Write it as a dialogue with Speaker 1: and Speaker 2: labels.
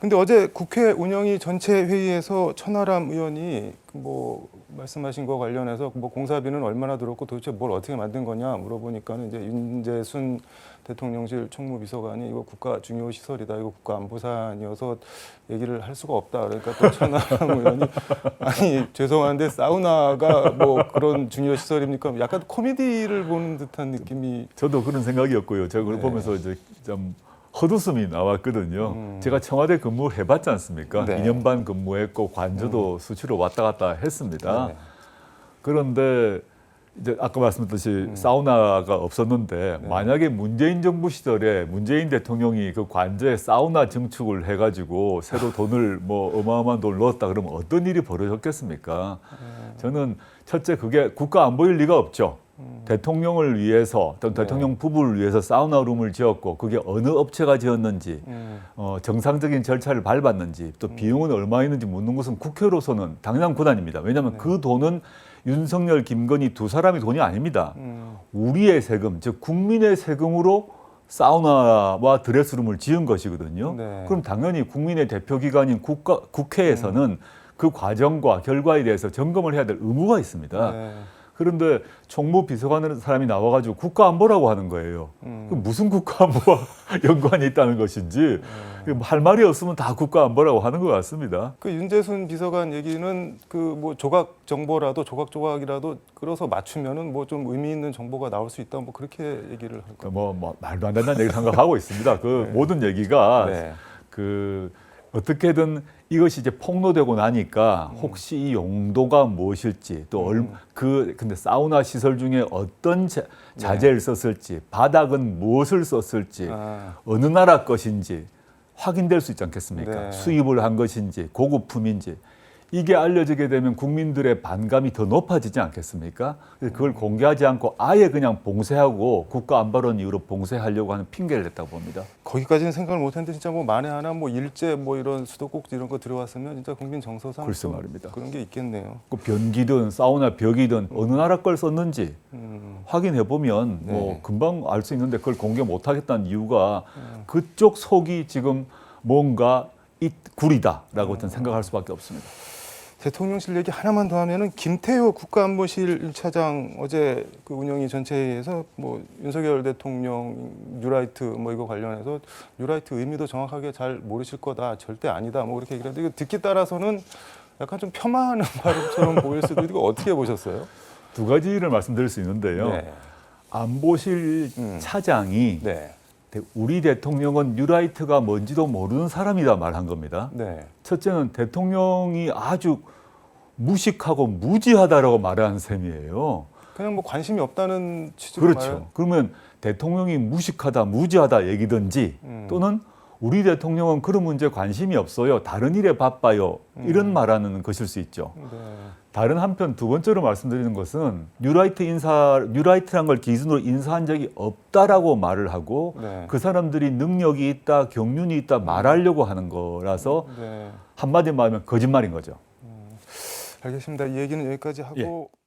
Speaker 1: 근데 어제 국회 운영위 전체 회의에서 천하람 의원이 그뭐 말씀하신 거 관련해서 뭐 공사비는 얼마나 들었고 도대체 뭘 어떻게 만든 거냐 물어보니까는 이제 윤재순 대통령실 총무비서관이 이거 국가 중요 시설이다 이거 국가 안보산이어서 얘기를 할 수가 없다 그러니까 또 천하람 의원이 아니 죄송한데 사우나가 뭐 그런 중요 시설입니까 약간 코미디를 보는 듯한 느낌이
Speaker 2: 저도 그런 생각이었고요. 제가 그걸
Speaker 1: 네.
Speaker 2: 보면서 이제 좀 헛웃음이 나왔거든요.
Speaker 1: 음.
Speaker 2: 제가 청와대 근무를 해봤지 않습니까?
Speaker 1: 네.
Speaker 2: 2년 반 근무했고 관저도 수시로 왔다 갔다 했습니다.
Speaker 1: 네.
Speaker 2: 그런데 이제 아까 말씀드렸듯이
Speaker 1: 음.
Speaker 2: 사우나가 없었는데
Speaker 1: 네.
Speaker 2: 만약에 문재인 정부 시절에 문재인 대통령이 그 관저에 사우나 증축을 해가지고 새로 돈을 뭐 어마어마한 돈을 넣었다 그러면 어떤 일이 벌어졌겠습니까?
Speaker 1: 네.
Speaker 2: 저는 첫째 그게 국가 안 보일 리가 없죠.
Speaker 1: 음.
Speaker 2: 대통령을 위해서 또는
Speaker 1: 네.
Speaker 2: 대통령 부부를 위해서 사우나 룸을 지었고 그게 어느 업체가 지었는지
Speaker 1: 음.
Speaker 2: 어, 정상적인 절차를 밟았는지 또 비용은 얼마 있는지 묻는 것은 국회로서는 당연한 권한입니다. 왜냐하면
Speaker 1: 네.
Speaker 2: 그 돈은 윤석열, 김건희 두 사람의 돈이 아닙니다.
Speaker 1: 음.
Speaker 2: 우리의 세금, 즉 국민의 세금으로 사우나와 드레스룸을 지은 것이거든요.
Speaker 1: 네.
Speaker 2: 그럼 당연히 국민의 대표기관인 국가, 국회에서는 그 과정과 결과에 대해서 점검을 해야 될 의무가 있습니다.
Speaker 1: 네.
Speaker 2: 그런데 총무 비서관이라는 사람이 나와가지고 국가안보라고 하는 거예요.
Speaker 1: 음.
Speaker 2: 그 무슨 국가안보와 연관이 있다는 것인지 그할 말이 없으면 다 국가안보라고 하는 것 같습니다.
Speaker 1: 그 윤재순 비서관 얘기는 그 뭐 조각 정보라도 조각 조각이라도 끌어서 맞추면은 뭐 좀 의미 있는 정보가 나올 수 있다 뭐 그렇게 얘기를 할 거.
Speaker 2: 뭐, 뭐 말도 안 된다는 얘기 생각하고 있습니다. 그
Speaker 1: 네.
Speaker 2: 모든 얘기가
Speaker 1: 네.
Speaker 2: 그 어떻게든 이것이 이제 폭로되고 나니까 혹시 이 용도가 무엇일지 또 얼,
Speaker 1: 음.
Speaker 2: 그 근데 사우나 시설 중에 어떤 자, 자재를 썼을지 바닥은 무엇을 썼을지
Speaker 1: 아,
Speaker 2: 어느 나라 것인지 확인될 수 있지 않겠습니까?
Speaker 1: 네.
Speaker 2: 수입을 한 것인지 고급품인지 이게 알려지게 되면 국민들의 반감이 더 높아지지 않겠습니까? 그걸 공개하지 않고 아예 그냥 봉쇄하고 국가 안보론 이유로 봉쇄하려고 하는 핑계를 냈다고 봅니다.
Speaker 1: 거기까지는 생각을 못했는데 진짜 뭐 만에 하나 뭐 일제 뭐 이런 수도꼭지 이런 거 들어왔으면 진짜 국민 정서상
Speaker 2: 글쎄
Speaker 1: 또
Speaker 2: 말입니다.
Speaker 1: 그런 게 있겠네요.
Speaker 2: 그 변기든 사우나 벽이든 어느 나라 걸 썼는지
Speaker 1: 음.
Speaker 2: 확인해 보면
Speaker 1: 네.
Speaker 2: 뭐 금방 알 수 있는데 그걸 공개 못 하겠다는 이유가
Speaker 1: 음.
Speaker 2: 그쪽 속이 지금 뭔가 이 구리다라고
Speaker 1: 음.
Speaker 2: 생각할 수밖에 없습니다.
Speaker 1: 대통령실 얘기 하나만 더 하면은 김태효 국가안보실 1차장 어제 그 운영위 전체 회의에서 뭐 윤석열 대통령 뉴라이트 뭐 이거 관련해서 뉴라이트 의미도 정확하게 잘 모르실 거다 절대 아니다 뭐 그렇게 얘기를 했는데 이거 듣기 따라서는 약간 좀 폄하하는 발음처럼 보일 수도 있고 어떻게 보셨어요?
Speaker 2: 두 가지를 말씀드릴 수 있는데요.
Speaker 1: 네.
Speaker 2: 안보실
Speaker 1: 음.
Speaker 2: 차장이
Speaker 1: 네.
Speaker 2: 우리 대통령은 뉴라이트가 뭔지도 모르는 사람이다 말한 겁니다.
Speaker 1: 네.
Speaker 2: 첫째는 대통령이 아주 무식하고 무지하다라고 말한 셈이에요.
Speaker 1: 그냥 뭐 관심이 없다는 취지로
Speaker 2: 그렇죠.
Speaker 1: 말-
Speaker 2: 그러면 대통령이 무식하다, 무지하다 얘기든지
Speaker 1: 음.
Speaker 2: 또는 우리 대통령은 그런 문제에 관심이 없어요. 다른 일에 바빠요. 이런
Speaker 1: 음.
Speaker 2: 말하는 것일 수 있죠.
Speaker 1: 네.
Speaker 2: 다른 한편 두 번째로 말씀드리는 것은 뉴라이트 인사 뉴라이트란 걸 기준으로 인사한 적이 없다라고 말을 하고
Speaker 1: 네.
Speaker 2: 그 사람들이 능력이 있다, 경륜이 있다 말하려고 하는 거라서
Speaker 1: 네.
Speaker 2: 한마디 말하면 거짓말인 거죠.
Speaker 1: 알겠습니다. 이 얘기는 여기까지 하고
Speaker 2: 예.